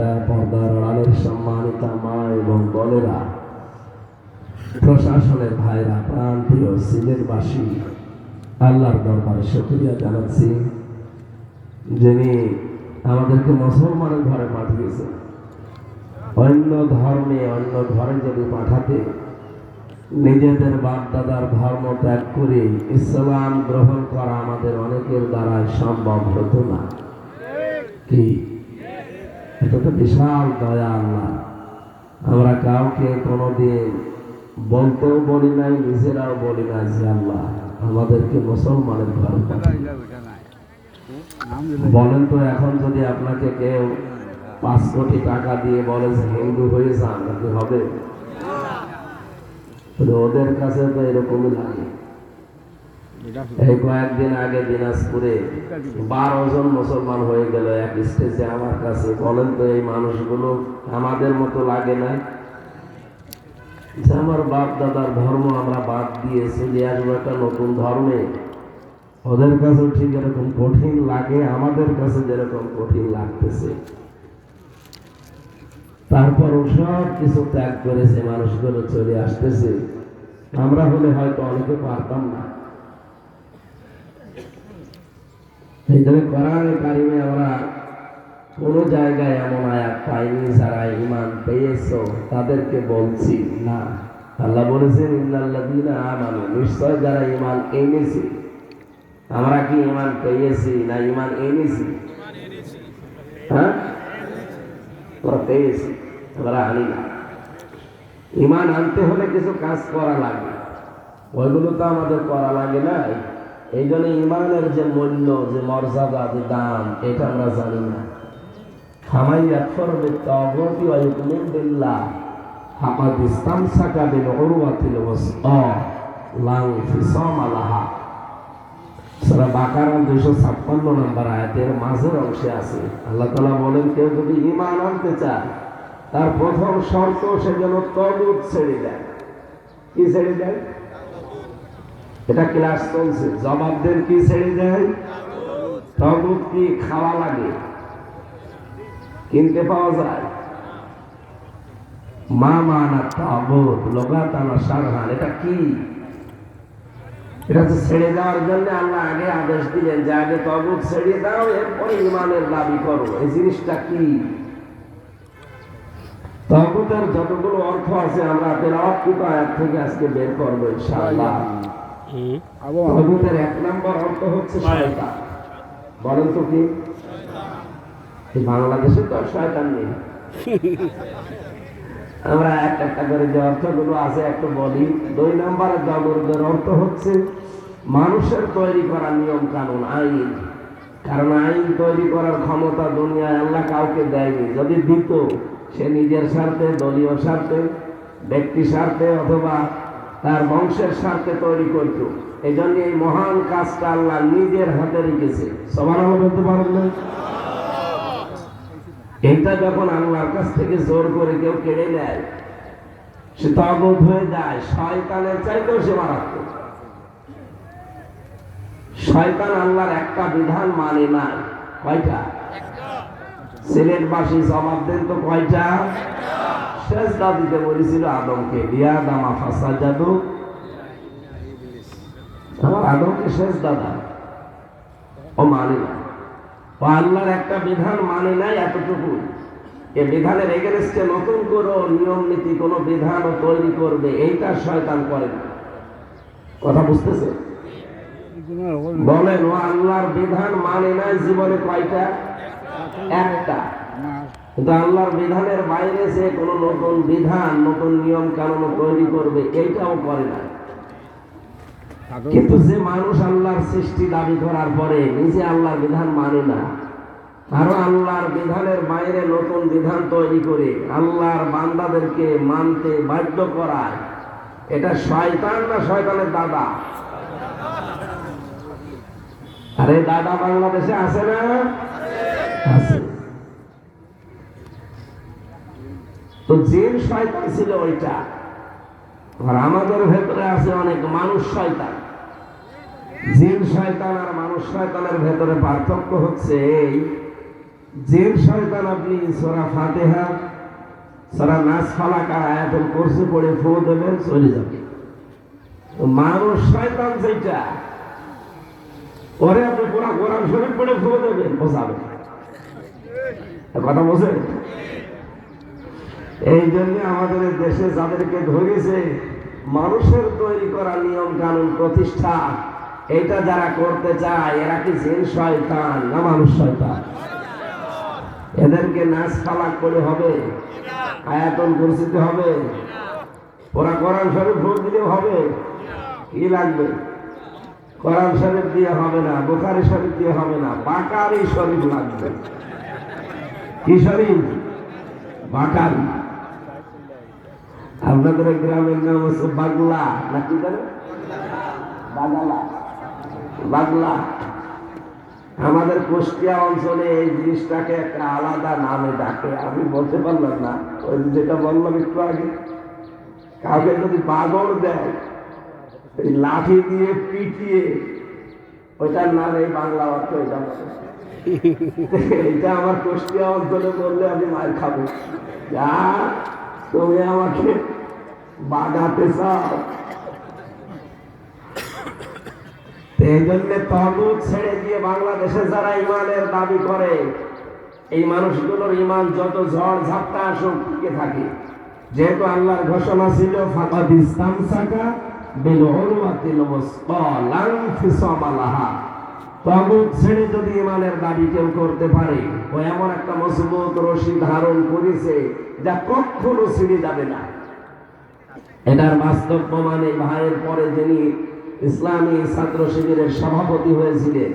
পর্দার সম্মানিতা মা এবং বলেরা প্রশাসনের ভাইরা, প্রাণ প্রিয় সিলেটবাসী, আল্লাহর দরবারে শুক্রিয়া জানাচ্ছি যিনি আমাদেরকে মুসলমানের ঘরে পাঠিয়েছেন। অন্য ধর্মে, অন্য ঘরে যদি পাঠাতে, নিজেদের বাপ দাদার ধর্ম ত্যাগ করে ইসলাম গ্রহণ করা আমাদের অনেকের দ্বারা সম্ভব হতো না। কি এটা তো বিশাল দয়া আল্লাহ আমরা কাউকে কোনোদিন বলতেও বলি নাই, নিজেরাও বলি না যে আল্লাহ আমাদেরকে মুসলমানের ঘর বলেন তো এখন যদি আপনাকে কেউ পাঁচ কোটি টাকা দিয়ে বলে যে হিন্দু হয়ে যান হবে? ওদের কাছে তো এরকমই লাগে। এই কয়েকদিন আগে দিনাজপুরে বারো জন মুসলমান হয়ে গেল। এক স্টেজে আমার কাছে বলেন তো এই মানুষগুলো আমাদের মতো লাগে না? যে আমার বাপ দাদার ধর্ম আমরা বাদ দিয়ে চলে আসব একটা নতুন ধর্মে। ওদের কাছেও ঠিক এরকম কঠিন লাগে আমাদের কাছে যেরকম কঠিন লাগতেছে। তারপরও সব কিছু ত্যাগ করেছে মানুষগুলো চলে আসতেছে। আমরা হলে হয়তো অনেকে পারতাম না। এই জন্য কারিমে আমরা কোনো জায়গায় এমন আয়াত পাইনি যারা ইমান পেয়েছ, তাদেরকে বলছি না। আল্লাহ বলেছেন, ইন্নাল্লাযীনা আমানু নিশ্চয় যারা ইমান এনেছে। আমরা কি ইমান পেয়েছি না ইমান এনেছি? হ্যাঁ? আমরা পেয়েছি আমরা আনি না। ইমান আনতে হলে কিছু কাজ করা লাগে। ওইগুলো তো আমাদের করা লাগে না এই জন্য ইমানের যে মূল্য, যে মর্যাদা, যে দাম, এটা আমরা জানি না। খামাই একফর বিত্তাগতি ওয়া ইউমিন বিল্লাহ। ফাকাদ ইসতামসাকা বিল উরওয়াতিল ওয়াসআ লা ইনফিসামা লাহা। সূরা বাকারা 256 নম্বর আয়াতের মাঝের অংশে আছে। আল্লাহ তাআলা বলেন, কেউ যদি ঈমান আনতে চায়, তার প্রথম শর্ত সে যেন তগুত ছেড়ে দেয়। কি ছেড়ে দেয়? এটা ক্লাস চলছে জবাব দেন কি ছেড়ে দেয়? কি খাওয়া লাগে? কিনতে পাওয়া যায়? মা লোগাতানা সারহান, এটা কি? এটা তো ছেড়ে জন্য আল্লাহ আগে আদেশ দিলেন যে আগে ছেড়ে দাও ইমানের দাবি করো। এই জিনিসটা কি? তগুতের যতগুলো অর্থ আছে আমরা তেলাওয়াতকৃত আয়াত থেকে আজকে বের করব ইনশাআল্লাহ। তগুতের এক নম্বর অর্থ হচ্ছে শয়তান। বলেন তো কি? বাংলাদেশে তো শয়তান নেই। আমরা একটা একটা করে যে অর্থগুলো আছে একটু বলি। দুই নম্বরের জবরদের অর্থ হচ্ছে মানুষের তৈরি করা নিয়ম কানুন আইন। কারণ আইন তৈরি করার ক্ষমতা দুনিয়ায় আল্লাহ কাউকে দেয়নি। যদি দিত সে নিজের স্বার্থে দলীয় স্বার্থে ব্যক্তি স্বার্থে অথবা তার বংশের স্বার্থে তৈরি করত। এই জন্য এই মহান কাজটা আল্লাহ নিজের হাতে রেখেছে। সবার বলতে পারেন না? এটা যখন আল্লাহর কাছ থেকে জোর করে কেউ কেড়ে নেয়, সে তগত হয়ে যায়। শয়তানের চাইতেও সে মারাত্মক। শয়তান আল্লাহর একটা বিধান মানে না কয়টা? সিলেটবাসী জবাব দেন তো কয়টা? শেষ দাদিতে বলেছিল আদমকে বিয়া দামা ফাঁসা জাদু আদমকে শেষ দাদা ও মানে না ও আল্লাহর একটা বিধান মানে নাই এতটুকু এ বিধানের এগেনস্টে নতুন কোনো নিয়ম, নীতি, কোনো বিধান ও তৈরি করবে, এইটা শয়তান করে কথা বুঝতেছে? বলেন, ও আল্লাহর বিধান মানে নাই জীবনে কয়টা? একটা। কিন্তু আল্লাহর বিধানের বাইরে সে কোনো নতুন বিধান নতুন নিয়ম কানুন তৈরি করবে এইটাও করে না। কিন্তু যে মানুষ আল্লাহর সৃষ্টি দাবি করার পরে নিজে আল্লাহর বিধান মানে না। আরও আল্লাহর বিধানের বাইরে নতুন বিধান তৈরি করে আল্লাহর বান্দাদেরকে মানতে বাধ্য করায়। এটা শয়তান না শয়তানের দাদা? আরে দাদা বাংলাদেশে আছে না? আছে। তো জিন শয়তান ছিল ওইটা। আর আমাদের ভেতরে আছে অনেক মানুষ শয়তান। জিন শয়তান আর মানুষ শয়তানের ভেতরে পার্থক্য হচ্ছে এই জেন শয়তান আপনি সোরা ফাতেহা, সোরা নাচ ফালাকা আয়াতুল কোর্সে পড়ে ফো দেবেন, চলে যাবে। মানুষ শয়তান যেটা ওরে আপনি পুরা কোরআন শরীফ পড়ে ফো দেবেন বোঝাবেন কথা বোঝেন? এই জন্য আমাদের দেশে যাদেরকে ধরেছে, মানুষের তৈরি করা নিয়ম কানুন প্রতিষ্ঠা এটা যারা করতে চায়, এরা কি জিন শয়তান না মানুষ শয়তান? এদেরকে নাচ ফালাক করে হবে আয়াতন কুরসিতে হবে ওরা কোরআন শরীফ ভোট দিলে হবে, কি লাগবে? কোরআন শরীফ দিয়ে হবে না, বোখারি শরীফ দিয়ে হবে না, বাকারি শরীফ লাগবে। কি শরীফ? বাকারি। আপনাদের গ্রামের নাম হচ্ছে বাগলা, না কি জানে? বাগালা। আমাদের কুষ্টিয়া অঞ্চলে এই জিনিসটাকে একটা আলাদা নামে ডাকে। আমি বলতে পারলাম না, ওই যেটা বললাম একটু আগে। কাউকে যদি বাগর দেয়, এই লাঠি দিয়ে পিটিয়ে, ওইটার নাম এই বাংলা অর্থ এটা। এটা আমার কুষ্টিয়া অঞ্চলে বললে আমি মার খাব। যা তুমি আমাকে বাগাতে চাও। এই জন্য ছেড়ে দিয়ে বাংলাদেশে যারা ইমানের দাবি করে, এই মানুষগুলোর ইমান যত ঝড় ঝাপটা আসুক, টিকে থাকে। যেহেতু আল্লাহর ঘোষণা ছিল ফাকাদ ইসলাম সাকা ফিসামা ছেড়ে যদি ইমানের দাবি কেউ করতে পারে, ও এমন একটা মজবুত রশি ধারণ করেছে যা কখনো ছিঁড়ে যাবে না। এটার বাস্তব ভাইয়ের পরে যিনি ইসলামী ছাত্র শিবিরের সভাপতি হয়েছিলেন,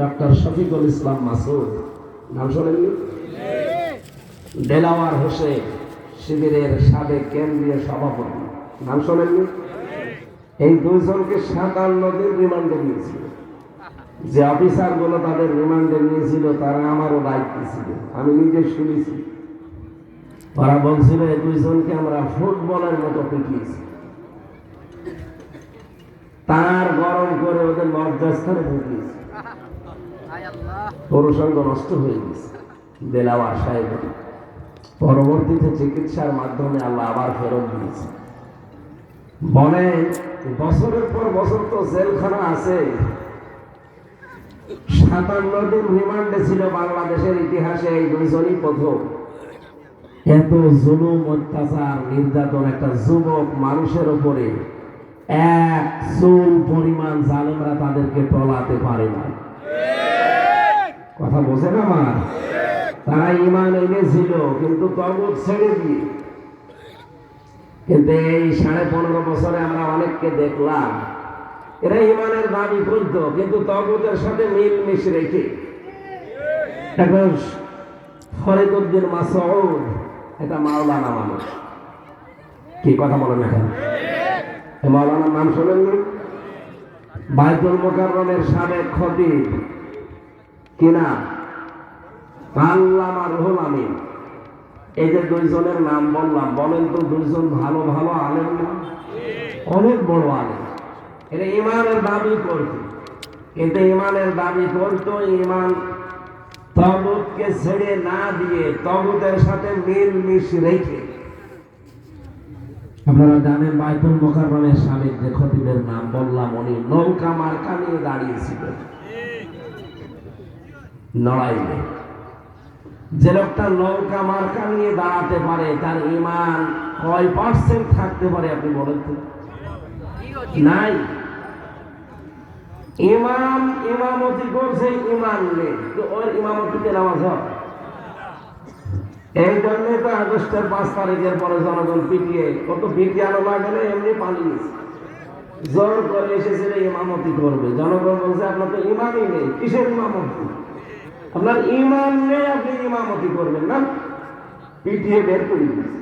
ডক্টর শফিকুল ইসলাম মাসুদ। নাম শোনেননি? দেলাওয়ার হোসেন, শিবিরের সাবেক কেন্দ্রীয় সভাপতি। নাম শোনেননি? এই দুইজনকে সাতান্ন দিন রিমান্ডে নিয়েছিল যে অফিসারগুলো তাদের রিমান্ডে নিয়েছিল, তারা আমারও দায়িত্ব ছিল। আমি নিজে শুনেছি। ওরা বলছিল, এই দুইজনকে আমরা ফুটবলের মতো পিটিয়েছি। তার গরম করে ওদের লজ্জাস্থানে নষ্ট হয়ে গেছে। পরবর্তীতে চিকিৎসার মাধ্যমে আল্লাহ আবার ফেরত দিয়েছে। বলে, বছরের পর বছর তো জেলখানা আছে। সাতান্ন দিন রিমান্ডে ছিল বাংলাদেশের ইতিহাসে এই দুইজনই প্রথম। এত জুলুম, অত্যাচার, নির্যাতন একটা যুবক মানুষের উপরে এক চুল পরিমাণ জালেমরা তাদেরকে টলাতে পারে না। কথা বোঝেন আমার? তারা ইমান এনেছিল, কিন্তু তবুত ছেড়ে দিয়ে। কিন্তু এই সাড়ে পনেরো বছরে আমরা অনেককে দেখলাম এরা ইমানের দাবি করতো কিন্তু তবুতের সাথে মিল মিশ রেখে। এখন ফরিদুদ্দিন মাসউদ, এটা মাওলানা মানুষ। কি কথা বলেন এখন? মাওলানার নাম শোনেননি বাইতুল মোকাররমের সাবেক খতিব, কি না? আল্লামা রুহুল আমিন। এই যে দুইজনের নাম বললাম, বলেন তো দুইজন ভালো ভালো আলেম না? অনেক বড় আলেম। এটা ইমানের দাবি করত কিন্তু ইমানের দাবি করত ইমান তবুতকে ছেড়ে না দিয়ে তবুতের সাথে মিল মিশ রেখে। আপনারা জানেন বাইতুল মোকাররমের সাবেক যে খতিবের নাম বললাম উনি, নৌকা মার্কা নিয়ে দাঁড়িয়েছিলেন। লড়াইলে যে লোকটা নৌকা মার্কা নিয়ে দাঁড়াতে পারে, তার ইমান কয় পার্সেন্ট থাকতে পারে আপনি বলেন তো? নাই। ইমাম, ইমামতি করছে ইমান নেই। ওর ইমামতিতে নামাজ হয়। এই জন্যই তো আগস্টের পাঁচ তারিখের পরে জনগণ পিটিয়ে, কত এমনি জোর করে ইমামতি করবে। জনগণ বলছে, আপনার তো ইমামই নেই, কিসের ইমামতি? আপনার ইমান নেই, আপনি ইমামতি করবেন না। পিটিয়ে বের করে দিয়েছে।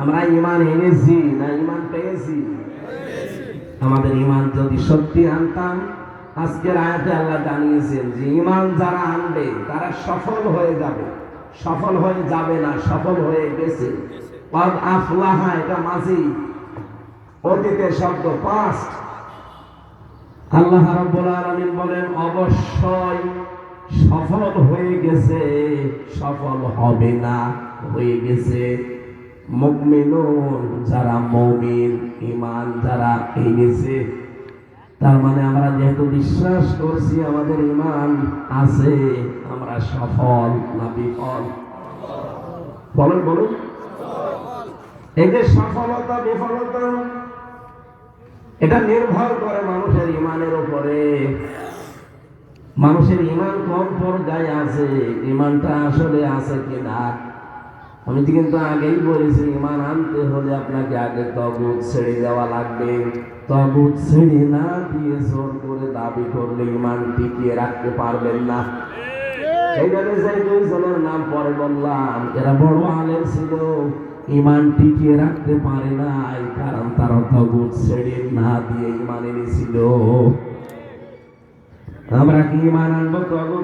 আমরা ইমান এনেছি না ইমান পেয়েছি? আমাদের ইমান যদি সত্যি আনতাম, আজকের আয়াতে আল্লাহ জানিয়েছেন যে ইমান যারা আনবে, তারা সফল হয়ে যাবে। সফল হয়ে যাবে না, সফল হয়ে গেছে। পদ আফলাহা, এটা মাঝি। অতীতের শব্দ পাস্ট আল্লাহ রাব্বুল আলামিন বলেন, অবশ্যই সফল হয়ে গেছে, সফল হবে না, হয়ে গেছে। মুকমিনুন যারা মুমিন, ঈমান যারা এনেছে, তার মানে আমরা যেহেতু বিশ্বাস করছি আমাদের ঈমান আছে, আমরা সফল না বিফল? বলুন বলুন। সফলতা, বিফলতা, এটা নির্ভর করে মানুষের ইমানের উপরে। মানুষের ইমান কোন পর্যায়ে আছে? ইমানটা আসলে আছে কিনা? আমি কিন্তু আগেই বলেছি, ইমান আনতে হলে আপনাকে আগে তগুত ছেড়ে দেওয়া লাগবে। তগুত ছেড়ে না দিয়ে জোর করে দাবি করলে ইমান টিকিয়ে রাখতে পারবেন না। এইভাবে যে দুইজনের নাম পরে বললাম, এরা বড় ছিল, ইমান টিকিয়ে রাখতে পারে নাই, কারণ তারা তগুত ছেড়ে না দিয়ে ইমান এনেছিল। আমরা কি ইমান আনব তগুত